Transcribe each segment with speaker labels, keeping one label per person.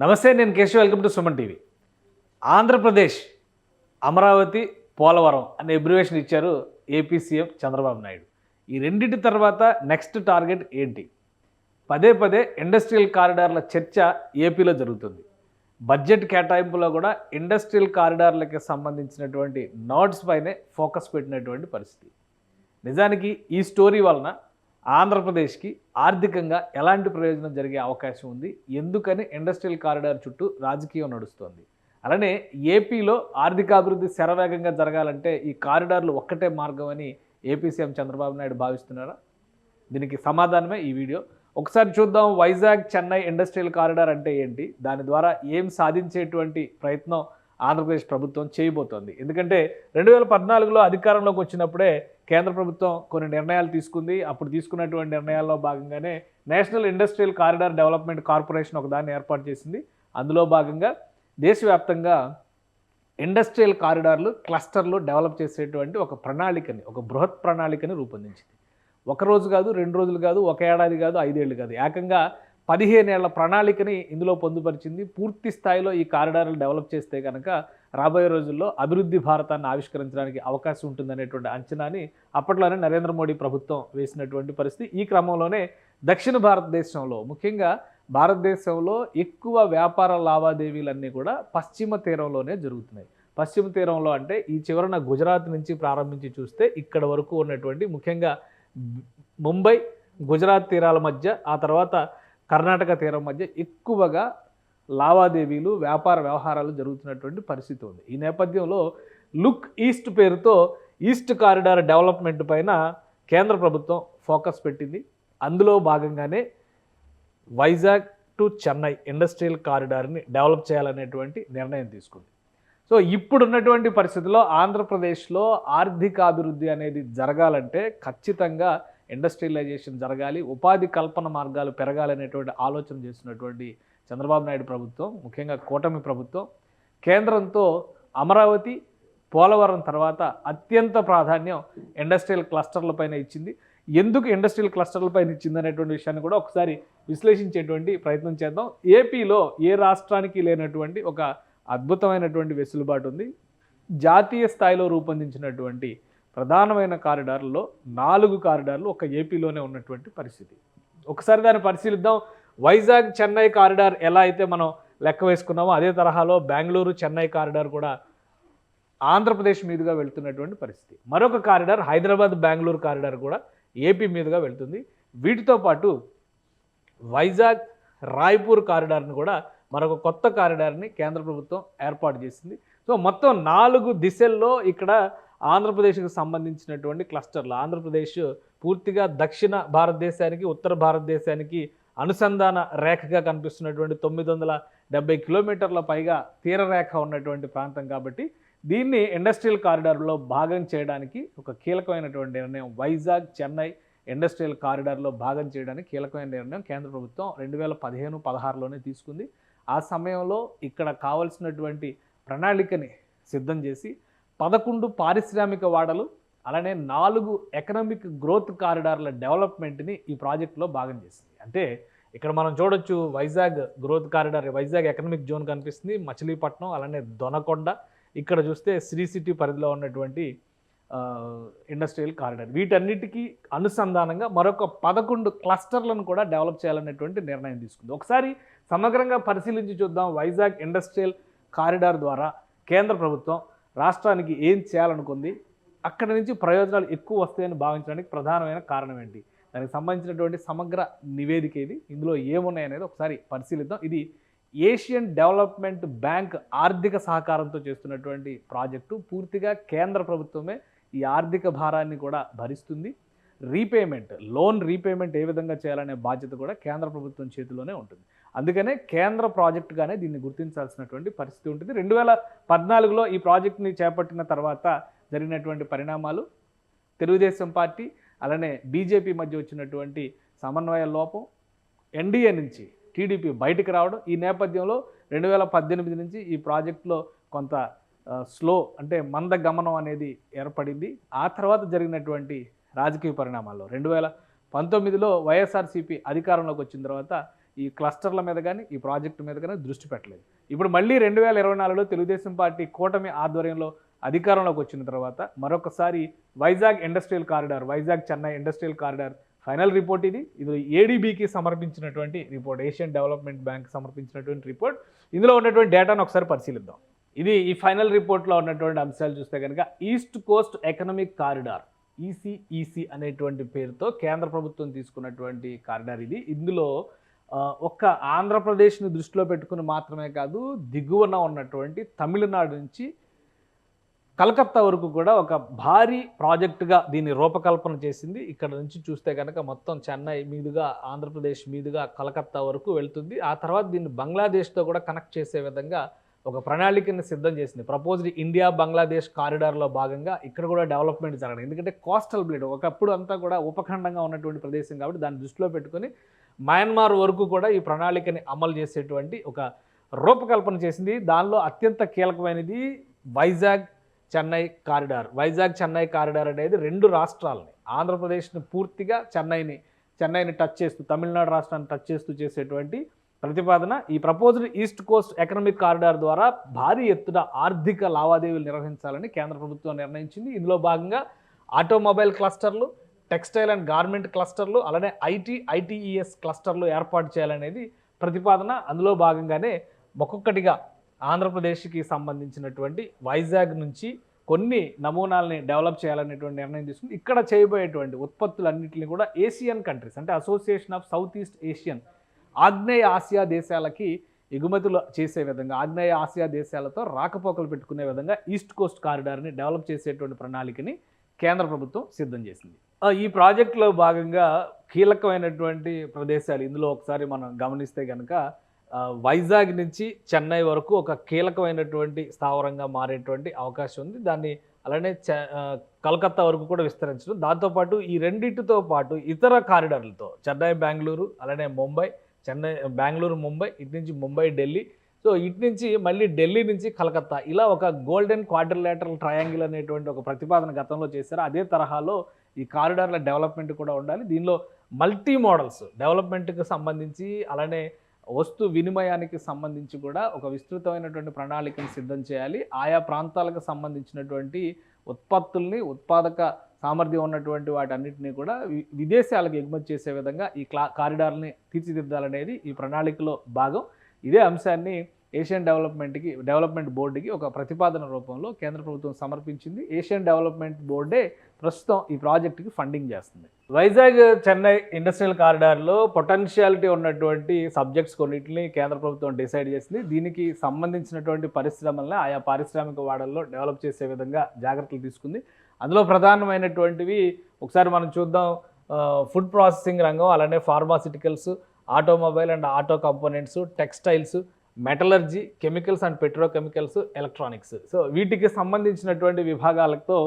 Speaker 1: నమస్తే నేను Keshav. Welcome to Suman TV. Andhra Pradesh Amaravati Polavaram అనే ఎబ్రివేషన్ ఇచ్చారు ఏపీ సీఎం చంద్రబాబు నాయుడు. ఈ రెండింటి తర్వాత నెక్స్ట్ టార్గెట్ ఏంటి? పదే పదే ఇండస్ట్రియల్ కారిడార్ల చర్చ ఏపీలో జరుగుతుంది. బడ్జెట్ కేటాయింపులో కూడా ఇండస్ట్రియల్ కారిడార్లకి సంబంధించినటువంటి నోట్స్ పైనే ఫోకస్ పెట్టినటువంటి పరిస్థితి. నిజానికి ఈ స్టోరీ వలన ఆంధ్రప్రదేశ్కి ఆర్థికంగా ఎలాంటి ప్రయోజనం జరిగే అవకాశం ఉంది? ఎందుకని ఇండస్ట్రియల్ కారిడార్ చుట్టూ రాజకీయం నడుస్తోంది? అలానే ఏపీలో ఆర్థికాభివృద్ధి శరవేగంగా జరగాలంటే ఈ కారిడార్లు ఒక్కటే మార్గం అని ఏపీ సీఎం చంద్రబాబు నాయుడు భావిస్తున్నారా? దీనికి సమాధానమే ఈ వీడియో. ఒకసారి చూద్దాం వైజాగ్ చెన్నై ఇండస్ట్రియల్ కారిడార్ అంటే ఏంటి? దాని ద్వారా ఏం సాధించేటువంటి ప్రయత్నం ఆంధ్రప్రదేశ్ ప్రభుత్వం చేయబోతోంది? ఎందుకంటే రెండు వేల పద్నాలుగులో అధికారంలోకి వచ్చినప్పుడే కేంద్ర ప్రభుత్వం కొన్ని నిర్ణయాలు తీసుకుంది. అప్పుడు తీసుకున్నటువంటి నిర్ణయాల్లో భాగంగానే national industrial corridor development corporation ఒక దాన్ని ఏర్పాటు చేసింది. అందులో భాగంగా దేశవ్యాప్తంగా ఇండస్ట్రియల్ కారిడార్లు క్లస్టర్లు డెవలప్ చేసేటువంటి ఒక ప్రణాళికని ఒక బృహత్ ప్రణాళికని రూపొందించింది. ఒక రోజు కాదు రెండు రోజులు కాదు ఒక ఏడాది కాదు ఐదేళ్ళు కాదు. ఏకంగా పదిహేనేళ్ళ ప్రణాళికని ఇందులో పొందుపరిచింది. పూర్తి స్థాయిలో ఈ కారిడార్లు డెవలప్ చేస్తే కనుక రాబోయే రోజుల్లో అభివృద్ధి భారతాన్ని ఆవిష్కరించడానికి అవకాశం ఉంటుందనేటువంటి అంచనాని అప్పట్లోనే నరేంద్ర మోడీ ప్రభుత్వం వేసినటువంటి పరిస్థితి. ఈ క్రమంలోనే దక్షిణ భారతదేశంలో ముఖ్యంగా భారతదేశంలో ఎక్కువ వ్యాపార లావాదేవీలన్నీ కూడా పశ్చిమ తీరంలోనే జరుగుతున్నాయి. పశ్చిమ తీరంలో అంటే ఈ చివరన గుజరాత్ నుంచి ప్రారంభించి చూస్తే ఇక్కడ వరకు ఉన్నటువంటి ముఖ్యంగా ముంబై గుజరాత్ తీరాల మధ్య ఆ తర్వాత కర్ణాటక తీరం మధ్య ఎక్కువగా లావాదేవీలు వ్యాపార వ్యవహారాలు జరుగుతున్నటువంటి పరిస్థితి ఉంది. ఈ నేపథ్యంలో లుక్ ఈస్ట్ పేరుతో ఈస్ట్ కారిడార్ డెవలప్మెంట్ పైన కేంద్ర ప్రభుత్వం ఫోకస్ పెట్టింది. అందులో భాగంగానే వైజాగ్ టు చెన్నై ఇండస్ట్రియల్ కారిడార్ని డెవలప్ చేయాలనేటువంటి నిర్ణయం తీసుకుంది. సో ఇప్పుడున్నటువంటి పరిస్థితిలో ఆంధ్రప్రదేశ్లో ఆర్థికాభివృద్ధి అనేది జరగాలంటే ఖచ్చితంగా ఇండస్ట్రియలైజేషన్ జరగాలి ఉపాధి కల్పన మార్గాలు పెరగాలనేటువంటి ఆలోచన చేస్తున్నటువంటి చంద్రబాబు నాయుడు ప్రభుత్వం ముఖ్యంగా కూటమి ప్రభుత్వం. కేంద్రంతో అమరావతి పోలవరం తర్వాత అత్యంత ప్రాధాన్యం ఇండస్ట్రియల్ క్లస్టర్లపైన ఇచ్చింది. ఎందుకు ఇండస్ట్రియల్ క్లస్టర్లపైన ఇచ్చిందనేటువంటి విషయాన్ని కూడా ఒకసారి విశ్లేషించేటువంటి ప్రయత్నం చేద్దాం. ఏపీలో ఏ రాష్ట్రానికి లేనటువంటి ఒక అద్భుతమైనటువంటి వెసులుబాటు ఉంది. జాతీయ స్థాయిలో రూపొందించినటువంటి ప్రధానమైన కారిడార్లో నాలుగు కారిడార్లు ఒక ఏపీలోనే ఉన్నటువంటి పరిస్థితి. ఒకసారి దాన్ని పరిశీలిద్దాం. వైజాగ్ చెన్నై కారిడార్ ఎలా అయితే మనం లెక్క వేసుకున్నామో అదే తరహాలో బెంగళూరు చెన్నై కారిడార్ కూడా ఆంధ్రప్రదేశ్ మీదుగా వెళ్తున్నటువంటి పరిస్థితి. మరొక కారిడార్ హైదరాబాద్ బెంగళూరు కారిడార్ కూడా ఏపీ మీదుగా వెళ్తుంది. వీటితో పాటు వైజాగ్ రాయ్పూర్ కారిడార్ని కూడా మరొక కొత్త కారిడార్ని కేంద్ర ప్రభుత్వం ఏర్పాటు చేసింది. సో మొత్తం నాలుగు దిశల్లో ఇక్కడ ఆంధ్రప్రదేశ్కి సంబంధించినటువంటి క్లస్టర్లు. ఆంధ్రప్రదేశ్ పూర్తిగా దక్షిణ భారతదేశానికి ఉత్తర భారతదేశానికి అనుసంధాన రేఖగా కనిపిస్తున్నటువంటి తొమ్మిది వందల డెబ్బై కిలోమీటర్ల పైగా తీరరేఖ ఉన్నటువంటి ప్రాంతం కాబట్టి దీన్ని ఇండస్ట్రియల్ కారిడార్లో భాగం చేయడానికి ఒక కీలకమైనటువంటి నిర్ణయం. వైజాగ్ చెన్నై ఇండస్ట్రియల్ కారిడార్లో భాగం చేయడానికి కీలకమైన నిర్ణయం కేంద్ర ప్రభుత్వం రెండు వేల పదిహేను పదహారులోనే తీసుకుంది. ఆ సమయంలో ఇక్కడ కావలసినటువంటి ప్రణాళికని సిద్ధం చేసి పదకొండు పారిశ్రామిక వాడలు అలానే నాలుగు ఎకనామిక్ గ్రోత్ కారిడార్ల డెవలప్మెంట్ని ఈ ప్రాజెక్టులో భాగం చేసింది. అంటే ఇక్కడ మనం చూడొచ్చు Vizag growth corridor Vizag economic zone కనిపిస్తుంది మచిలీపట్నం అలానే దొనకొండ. ఇక్కడ చూస్తే శ్రీ సిటీ పరిధిలో ఉన్నటువంటి ఇండస్ట్రియల్ కారిడార్. వీటన్నిటికీ అనుసంధానంగా మరొక పదకొండు క్లస్టర్లను కూడా డెవలప్ చేయాలనేటువంటి నిర్ణయం తీసుకుంది. ఒకసారి సమగ్రంగా పరిశీలించి చూద్దాం వైజాగ్ ఇండస్ట్రియల్ కారిడార్ ద్వారా కేంద్ర ప్రభుత్వం రాష్ట్రానికి ఏం చేయాలనుకుంది అక్కడి నుంచి ప్రయోజనాలు ఎక్కువ వస్తాయని భావించడానికి ప్రధానమైన కారణం ఏంటి? దానికి సంబంధించినటువంటి సమగ్ర నివేదిక ఇది ఇందులో ఏమున్నాయనేది ఒకసారి పరిశీలిద్దాం. ఇది ఏషియన్ డెవలప్మెంట్ బ్యాంక్ ఆర్థిక సహకారంతో చేస్తున్నటువంటి ప్రాజెక్టు. పూర్తిగా కేంద్ర ప్రభుత్వమే ఈ ఆర్థిక భారాన్ని కూడా భరిస్తుంది. రీపేమెంట్ లోన్ రీపేమెంట్ ఏ విధంగా చేయాలనే బాధ్యత కూడా కేంద్ర ప్రభుత్వం చేతిలోనే ఉంటుంది. అందుకనే కేంద్ర ప్రాజెక్టుగానే దీన్ని గుర్తించాల్సినటువంటి పరిస్థితి ఉంటుంది. రెండు వేల పద్నాలుగులో ఈ ప్రాజెక్ట్ని చేపట్టిన తర్వాత జరిగినటువంటి పరిణామాలు తెలుగుదేశం పార్టీ అలానే బీజేపీ మధ్య వచ్చినటువంటి సమన్వయ లోపం ఎన్డీఏ నుంచి టీడీపీ బయటకు రావడం ఈ నేపథ్యంలో రెండు వేల పద్దెనిమిది నుంచి ఈ ప్రాజెక్టులో కొంత స్లో అంటే మంద గమనం అనేది ఏర్పడింది. ఆ తర్వాత జరిగినటువంటి రాజకీయ పరిణామాల్లో. రెండు వేల పంతొమ్మిదిలో వైఎస్ఆర్సీపీ అధికారంలోకి వచ్చిన తర్వాత ఈ క్లస్టర్ల మీద కానీ ఈ ప్రాజెక్టు మీద కానీ దృష్టి పెట్టలేదు. ఇప్పుడు మళ్ళీ రెండు వేల ఇరవై నాలుగులో తెలుగుదేశం పార్టీ కూటమి ఆధ్వర్యంలో అధికారంలోకి వచ్చిన తర్వాత మరొకసారి Vizag industrial corridor Vizag Chennai industrial corridor final report ఇది. ఇది ఏడీబీకి సమర్పించినటువంటి రిపోర్ట్ ఏషియన్ డెవలప్మెంట్ బ్యాంక్ సమర్పించినటువంటి రిపోర్ట్. ఇందులో ఉన్నటువంటి డేటాను ఒకసారి పరిశీలిద్దాం. ఇది ఈ ఫైనల్ రిపోర్ట్లో ఉన్నటువంటి అంశాలు చూస్తే కనుక east coast economic corridor. ECEC అనేటువంటి పేరుతో కేంద్ర ప్రభుత్వం తీసుకున్నటువంటి కారిడార్ ఇది. ఇందులో ఒక్క ఆంధ్రప్రదేశ్ని దృష్టిలో పెట్టుకుని మాత్రమే కాదు దిగువన ఉన్నటువంటి తమిళనాడు నుంచి కలకత్తా వరకు కూడా ఒక భారీ ప్రాజెక్టుగా దీన్ని రూపకల్పన చేసింది. ఇక్కడ నుంచి చూస్తే కనుక మొత్తం చెన్నై మీదుగా ఆంధ్రప్రదేశ్ మీదుగా కలకత్తా వరకు వెళ్తుంది. ఆ తర్వాత దీన్ని బంగ్లాదేశ్తో కూడా కనెక్ట్ చేసే విధంగా ఒక ప్రణాళికను సిద్ధం చేసింది. ప్రపోజ్డ్ ఇండియా బంగ్లాదేశ్ కారిడార్లో భాగంగా ఇక్కడ కూడా డెవలప్మెంట్ జరగడం. ఎందుకంటే కోస్టల్ బ్లేడ్ ఒకప్పుడు అంతా కూడా ఉపఖండంగా ఉన్నటువంటి ప్రదేశం కాబట్టి దాన్ని దృష్టిలో పెట్టుకొని మయన్మార్ వరకు కూడా ఈ ప్రణాళికని అమలు చేసేటువంటి ఒక రూపకల్పన చేసింది. దానిలో అత్యంత కీలకమైనది వైజాగ్ చెన్నై కారిడార్. వైజాగ్ చెన్నై కారిడార్ అనేది రెండు రాష్ట్రాలని ఆంధ్రప్రదేశ్ని పూర్తిగా చెన్నైని చెన్నైని టచ్ చేస్తూ తమిళనాడు రాష్ట్రాన్ని టచ్ చేస్తూ చేసేటువంటి ప్రతిపాదన ఈ proposed east coast economic corridor ద్వారా భారీ ఎత్తున ఆర్థిక లావాదేవీలు నిర్వహించాలని కేంద్ర ప్రభుత్వం నిర్ణయించింది. ఇందులో భాగంగా ఆటోమొబైల్ క్లస్టర్లు టెక్స్టైల్ అండ్ గార్మెంట్ క్లస్టర్లు అలానే ఐటీ ఐటీఈఎస్ క్లస్టర్లు ఏర్పాటు చేయాలనేది ప్రతిపాదన. అందులో భాగంగానే ఒక్కొక్కటిగా ఆంధ్రప్రదేశ్కి సంబంధించినటువంటి వైజాగ్ నుంచి కొన్ని నమూనాలని డెవలప్ చేయాలనేటువంటి నిర్ణయం తీసుకుంది. ఇక్కడ చేయబోయేటువంటి ఉత్పత్తులన్నింటినీ కూడా ఏషియన్ కంట్రీస్ అంటే association of south east Asian ఆగ్నేయ ఆసియా దేశాలకి ఎగుమతులు చేసే విధంగా ఆగ్నేయ ఆసియా దేశాలతో రాకపోకలు పెట్టుకునే విధంగా ఈస్ట్ కోస్ట్ కారిడార్ని డెవలప్ చేసేటువంటి ప్రణాళికని కేంద్ర ప్రభుత్వం సిద్ధం చేసింది. ఈ ప్రాజెక్టులో భాగంగా కీలకమైనటువంటి ప్రదేశాలు ఇందులో ఒకసారి మనం గమనిస్తే కనుక వైజాగ్ నుంచి చెన్నై వరకు ఒక కీలకమైనటువంటి స్థావరంగా మారేటువంటి అవకాశం ఉంది. దాన్ని అలానే కలకత్తా వరకు కూడా విస్తరించడం. దాంతోపాటు ఈ రెండింటితో పాటు ఇతర కారిడార్లతో చెన్నై బెంగళూరు అలానే ముంబై చెన్నై బెంగళూరు ముంబై ఇటు నుంచి ముంబై ఢిల్లీ. సో ఇటు నుంచి మళ్ళీ ఢిల్లీ నుంచి కలకత్తా. ఇలా ఒక గోల్డెన్ క్వాడ్రిలేటరల్ ట్రయాంగిల్ అనేటువంటి ఒక ప్రతిపాదన గతంలో చేశారు. అదే తరహాలో ఈ కారిడార్ల డెవలప్మెంట్ కూడా ఉండాలి. దీనిలో మల్టీ మోడల్స్ డెవలప్మెంట్కి సంబంధించి అలానే వస్తు వినిమయానికి సంబంధించి కూడా ఒక విస్తృతమైనటువంటి ప్రణాళికను సిద్ధం చేయాలి. ఆయా ప్రాంతాలకు సంబంధించినటువంటి ఉత్పత్తుల్ని ఉత్పాదక సామర్థ్యం ఉన్నటువంటి వాటన్నిటిని కూడా విదేశాలకు ఎగుమతి చేసే విధంగా ఈ క్లా కారిడార్ని తీర్చిదిద్దాలనేది ఈ ప్రణాళికలో భాగం. ఇదే అంశాన్ని ఏషియన్ డెవలప్మెంట్కి డెవలప్మెంట్ బోర్డుకి ఒక ప్రతిపాదన రూపంలో కేంద్ర ప్రభుత్వం సమర్పించింది. ఏషియన్ డెవలప్మెంట్ బోర్డే ప్రస్తుతం ఈ ప్రాజెక్టుకి ఫండింగ్ చేస్తుంది. వైజాగ్ చెన్నై ఇండస్ట్రియల్ కారిడార్లో పొటెన్షియాలిటీ ఉన్నటువంటి సబ్జెక్ట్స్ కొన్నిటిని కేంద్ర ప్రభుత్వం డిసైడ్ చేసింది. దీనికి సంబంధించినటువంటి పరిశ్రమల్ని ఆయా పారిశ్రామిక వాడల్లో డెవలప్ చేసే విధంగా జాగ్రత్తలు తీసుకుంది. అందులో ప్రధానమైనటువంటివి ఒకసారి మనం చూద్దాం. ఫుడ్ ప్రాసెసింగ్ రంగం అలానే pharmaceuticals automobile and auto components textiles metallurgy chemicals and petrochemicals electronics. So వీటికి సంబంధించినటువంటి విభాగాలతో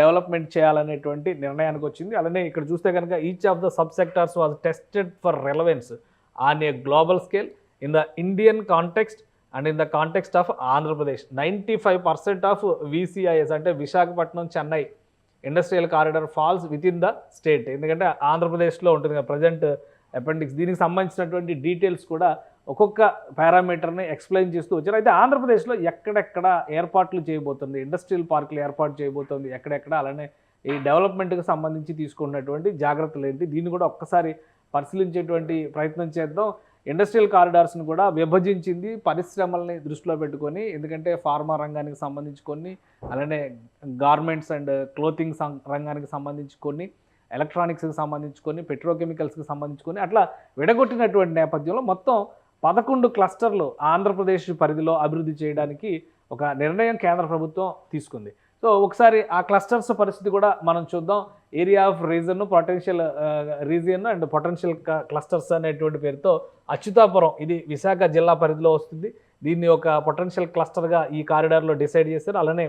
Speaker 1: డెవలప్మెంట్ చేయాలనేటువంటి నిర్ణయానికి వచ్చింది. అలానే ఇక్కడ చూస్తే కనుక each of the sub sectors was tested for relevance on a global scale in the Indian context and in the context of Andhra Pradesh ninety five percent of VCIS అంటే Visakhapatnam Chennai industrial corridor falls within the state ఎందుకంటే ఆంధ్రప్రదేశ్లో ఉంటుంది కదా present appendix దీనికి సంబంధించినటువంటి details కూడా ఒక్కొక్క పారామీటర్ని explain చేస్తూ వచ్చారు. అయితే ఆంధ్రప్రదేశ్లో ఎక్కడెక్కడ ఏర్పాట్లు చేయబోతుంది? ఇండస్ట్రియల్ పార్కులు ఏర్పాటు చేయబోతుంది? ఎక్కడెక్కడ? అలానే ఈ డెవలప్మెంట్కి సంబంధించి తీసుకున్నటువంటి జాగ్రత్తలు ఏంటి? దీన్ని కూడా ఒక్కసారి పరిశీలించేటువంటి ప్రయత్నం చేద్దాం. ఇండస్ట్రియల్ కారిడార్స్ని కూడా విభజించింది పరిశ్రమల్ని దృష్టిలో పెట్టుకొని ఎందుకంటే ఫార్మా రంగానికి సంబంధించి కొన్ని అలానే గార్మెంట్స్ అండ్ క్లోతింగ్ రంగానికి సంబంధించి కొన్ని ఎలక్ట్రానిక్స్కి సంబంధించి కొన్ని పెట్రోకెమికల్స్కి సంబంధించి కొన్ని అట్లా విడగొట్టినటువంటి నేపథ్యంలో మొత్తం పదకొండు క్లస్టర్లు ఆంధ్రప్రదేశ్ పరిధిలో అభివృద్ధి చేయడానికి ఒక నిర్ణయం కేంద్ర ప్రభుత్వం తీసుకుంది. సో ఒకసారి ఆ క్లస్టర్స్ పరిస్థితి కూడా మనం చూద్దాం. Area of region potential region and potential clusters అనేటువంటి పేరుతో అచ్యుతాపురం ఇది విశాఖ జిల్లా పరిధిలో వస్తుంది. దీన్ని ఒక పొటెన్షియల్ క్లస్టర్గా ఈ కారిడార్లో డిసైడ్ చేశారు. అలానే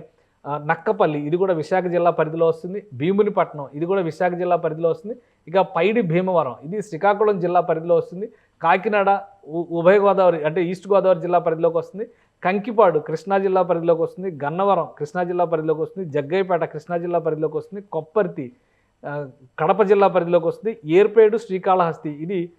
Speaker 1: నక్కపల్లి ఇది కూడా విశాఖ జిల్లా పరిధిలో వస్తుంది. భీమునిపట్నం ఇది కూడా విశాఖ జిల్లా పరిధిలో వస్తుంది. ఇక పైడి భీమవరం ఇది శ్రీకాకుళం జిల్లా పరిధిలో వస్తుంది. కాకినాడ ఉ- ఉభయ గోదావరి అంటే ఈస్ట్ గోదావరి జిల్లా పరిధిలోకి వస్తుంది. కంకిపాడు కృష్ణా జిల్లా పరిధిలోకి వస్తుంది. గన్నవరం కృష్ణా జిల్లా పరిధిలోకి వస్తుంది. జగ్గైపేట కృష్ణా జిల్లా పరిధిలోకి వస్తుంది. కొప్పర్తి కడప జిల్లా పరిధిలోకి వస్తుంది. ఏర్పేడు శ్రీకాళహస్తి ఇది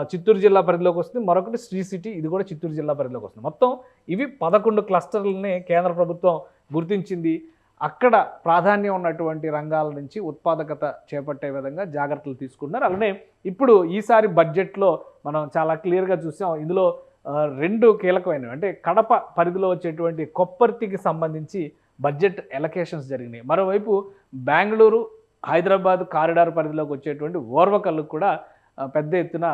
Speaker 1: చిత్తూరు జిల్లా పరిధిలోకి వస్తుంది. మరొకటి శ్రీ సిటీ ఇది కూడా చిత్తూరు జిల్లా పరిధిలోకి వస్తుంది. మొత్తం ఇవి పదకొండు క్లస్టర్లని కేంద్ర ప్రభుత్వం గుర్తించింది. అక్కడ ప్రాధాన్యం ఉన్నటువంటి రంగాల నుంచి ఉత్పాదకత చేపట్టే విధంగా జాగ్రత్తలు తీసుకున్నారు. అలానే ఇప్పుడు ఈసారి బడ్జెట్లో మనం చాలా క్లియర్గా చూసాం. ఇందులో రెండు కీలకమైనవి. అంటే కడప పరిధిలో వచ్చేటువంటి కొప్పర్తికి సంబంధించి బడ్జెట్ ఎలకేషన్స్ జరిగినాయి. మరోవైపు బెంగళూరు హైదరాబాద్ కారిడార్ పరిధిలోకి వచ్చేటువంటి ఓర్వకల్లుకు కూడా పెద్ద ఎత్తున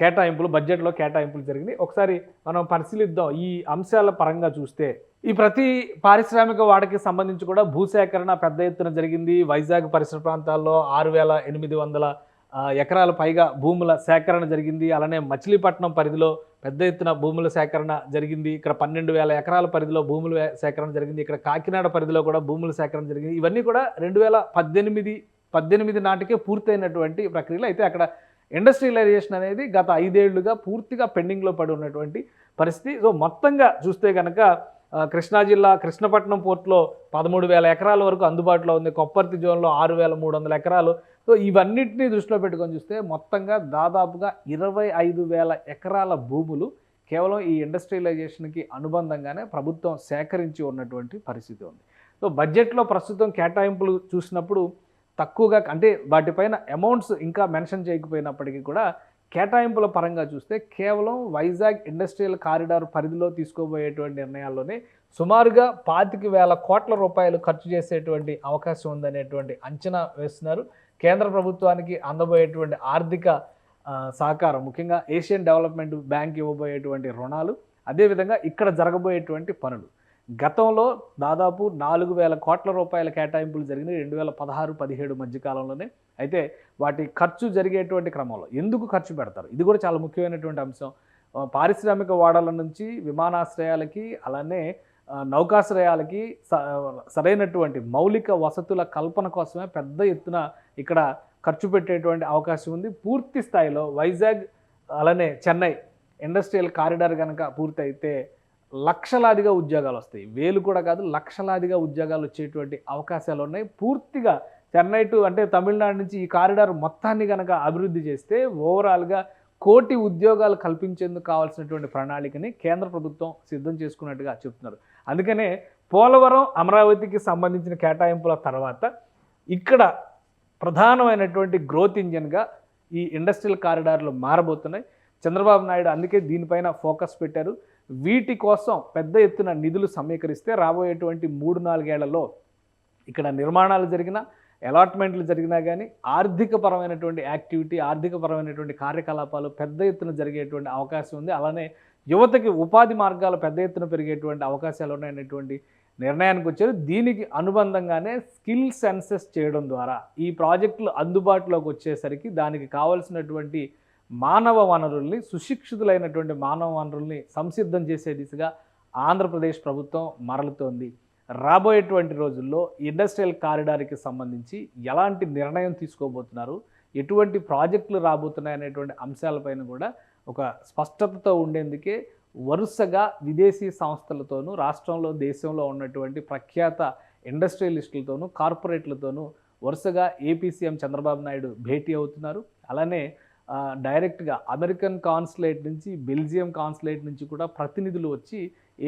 Speaker 1: కేటాయింపులు బడ్జెట్లో కేటాయింపులు జరిగినాయి. ఒకసారి మనం పరిశీలిద్దాం. ఈ అంశాల పరంగా చూస్తే ఈ ప్రతి పారిశ్రామిక వాడకి సంబంధించి కూడా భూసేకరణ పెద్ద ఎత్తున జరిగింది. వైజాగ్ పరిసర ప్రాంతాల్లో ఆరు వేల ఎనిమిది వందల ఎకరాల పైగా భూముల సేకరణ జరిగింది. అలానే మచిలీపట్నం పరిధిలో పెద్ద ఎత్తున భూముల సేకరణ జరిగింది. ఇక్కడ పన్నెండు వేల ఎకరాల పరిధిలో భూముల సేకరణ జరిగింది. ఇక్కడ కాకినాడ పరిధిలో కూడా భూముల సేకరణ జరిగింది. ఇవన్నీ కూడా రెండు వేల పద్దెనిమిది పద్దెనిమిది నాటికే పూర్తయినటువంటి ప్రక్రియలు. అయితే అక్కడ ఇండస్ట్రియలైజేషన్ అనేది గత ఐదేళ్ళుగా పూర్తిగా పెండింగ్లో పడి ఉన్నటువంటి పరిస్థితి. సో మొత్తంగా చూస్తే కనుక కృష్ణా జిల్లా కృష్ణపట్నం పోర్ట్లో పదమూడు వేల ఎకరాల వరకు అందుబాటులో ఉంది. కొప్పర్తి జోన్లో ఆరు వేల మూడు వందల ఎకరాలు. సో ఇవన్నిటిని దృష్టిలో పెట్టుకొని చూస్తే మొత్తంగా దాదాపుగా ఇరవై ఐదు వేల ఎకరాల భూములు కేవలం ఈ ఇండస్ట్రియలైజేషన్కి అనుబంధంగానే ప్రభుత్వం సేకరించి ఉన్నటువంటి పరిస్థితి ఉంది. సో బడ్జెట్లో ప్రస్తుతం కేటాయింపులు చూసినప్పుడు తక్కువగా అంటే వాటిపైన అమౌంట్స్ ఇంకా మెన్షన్ చేయకపోయినప్పటికీ కూడా కేటాయింపుల పరంగా చూస్తే కేవలం వైజాగ్ ఇండస్ట్రియల్ కారిడార్ పరిధిలో తీసుకోబోయేటువంటి నిర్ణయాల్లోనే సుమారుగా పాతిక వేల కోట్ల రూపాయలు ఖర్చు చేసేటువంటి అవకాశం ఉందనేటువంటి అంచనా వేస్తున్నారు. కేంద్ర ప్రభుత్వానికి అందబోయేటువంటి ఆర్థిక సహకారం ముఖ్యంగా ఏషియన్ డెవలప్మెంట్ బ్యాంక్ ఇవ్వబోయేటువంటి రుణాలు అదేవిధంగా ఇక్కడ జరగబోయేటువంటి పనులు. గతంలో దాదాపు నాలుగు వేల కోట్ల రూపాయల కేటాయింపులు జరిగినాయి. రెండు వేల పదహారు పదిహేడు మధ్య కాలంలోనే అయితే వాటి ఖర్చు జరిగేటువంటి క్రమంలో ఎందుకు ఖర్చు పెడతారు? ఇది కూడా చాలా ముఖ్యమైనటువంటి అంశం. పారిశ్రామిక వాడల నుంచి విమానాశ్రయాలకి అలానే నౌకాశ్రయాలకి స- సరైనటువంటి మౌలిక వసతుల కల్పన కోసమే పెద్ద ఎత్తున ఇక్కడ ఖర్చు పెట్టేటువంటి అవకాశం ఉంది. పూర్తి స్థాయిలో వైజాగ్ అలానే చెన్నై ఇండస్ట్రియల్ కారిడార్ కనుక పూర్తయితే లక్షలాదిగా ఉద్యోగాలు వస్తాయి. వేలు కూడా కాదు లక్షలాదిగా ఉద్యోగాలు వచ్చేటువంటి అవకాశాలు ఉన్నాయి. పూర్తిగా చెన్నై టు అంటే తమిళనాడు నుంచి ఈ కారిడార్ మొత్తాన్ని కనుక అభివృద్ధి చేస్తే ఓవరాల్గా కోటి ఉద్యోగాలు కల్పించేందుకు కావాల్సినటువంటి ప్రణాళికని కేంద్ర ప్రభుత్వం సిద్ధం చేసుకున్నట్టుగా చెప్తున్నారు. అందుకనే పోలవరం అమరావతికి సంబంధించిన కేటాయింపుల తర్వాత ఇక్కడ ప్రధానమైనటువంటి గ్రోత్ ఇంజన్గా ఈ ఇండస్ట్రియల్ కారిడార్లు మారబోతున్నాయి. చంద్రబాబు నాయుడు అందుకే దీనిపైన ఫోకస్ పెట్టారు. వీటి కోసం పెద్ద ఎత్తున నిధులు సమీకరిస్తే రాబోయేటువంటి మూడు నాలుగేళ్ళలో ఇక్కడ నిర్మాణాలు జరిగినా అలాట్మెంట్లు జరిగినా కానీ ఆర్థికపరమైనటువంటి యాక్టివిటీ ఆర్థికపరమైనటువంటి కార్యకలాపాలు పెద్ద ఎత్తున జరిగేటువంటి అవకాశం ఉంది. అలానే యువతకి ఉపాధి మార్గాలు పెద్ద ఎత్తున పెరిగేటువంటి అవకాశాలు ఉన్నాయనేటువంటి నిర్ణయానికి వచ్చారు. దీనికి అనుబంధంగానే స్కిల్ సెన్సెస్ చేయడం ద్వారా ఈ ప్రాజెక్టులు అందుబాటులోకి వచ్చేసరికి దానికి కావలసినటువంటి మానవ వనరుల్ని సుశిక్షితులైనటువంటి మానవ వనరుల్ని సంసిద్ధం చేసే దిశగా ఆంధ్రప్రదేశ్ ప్రభుత్వం మరలుతోంది. రాబోయేటువంటి రోజుల్లో ఇండస్ట్రియల్ కారిడార్కి సంబంధించి ఎలాంటి నిర్ణయం తీసుకోబోతున్నారు? ఎటువంటి ప్రాజెక్టులు రాబోతున్నాయి అనేటువంటి అంశాలపైన కూడా ఒక స్పష్టతతో ఉండేందుకే వరుసగా విదేశీ సంస్థలతోనూ రాష్ట్రంలో దేశంలో ఉన్నటువంటి ప్రఖ్యాత ఇండస్ట్రియలిస్టులతోనూ కార్పొరేట్లతోనూ వరుసగా ఏపీ సీఎం చంద్రబాబు నాయుడు భేటీ అవుతున్నారు. అలానే డైరెక్ట్గా అమెరికన్ కాన్సులేట్ నుంచి బెల్జియం కాన్సులేట్ నుంచి కూడా ప్రతినిధులు వచ్చి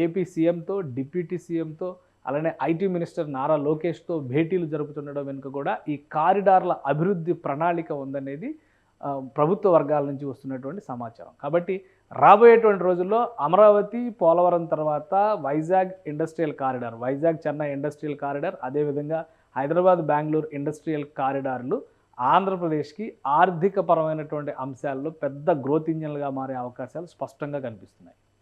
Speaker 1: ఏపీ సీఎంతో డిప్యూటీ సీఎంతో అలానే ఐటీ మినిస్టర్ నారా లోకేష్తో భేటీలు జరుపుతుండడం వెనుక కూడా ఈ కారిడార్ల అభివృద్ధి ప్రణాళిక ఉందనేది ప్రభుత్వ వర్గాల నుంచి వస్తున్నటువంటి సమాచారం. కాబట్టి రాబోయేటువంటి రోజుల్లో అమరావతి పోలవరం తర్వాత Vizag industrial corridor Vizag Chennai industrial corridor అదేవిధంగా హైదరాబాద్ బెంగళూరు ఇండస్ట్రియల్ కారిడార్లు ఆంధ్రప్రదేశ్కి ఆర్థికపరమైనటువంటి అంశాల్లో పెద్ద గ్రోత్ ఇంజన్లుగా మారే అవకాశాలు స్పష్టంగా కనిపిస్తున్నాయి.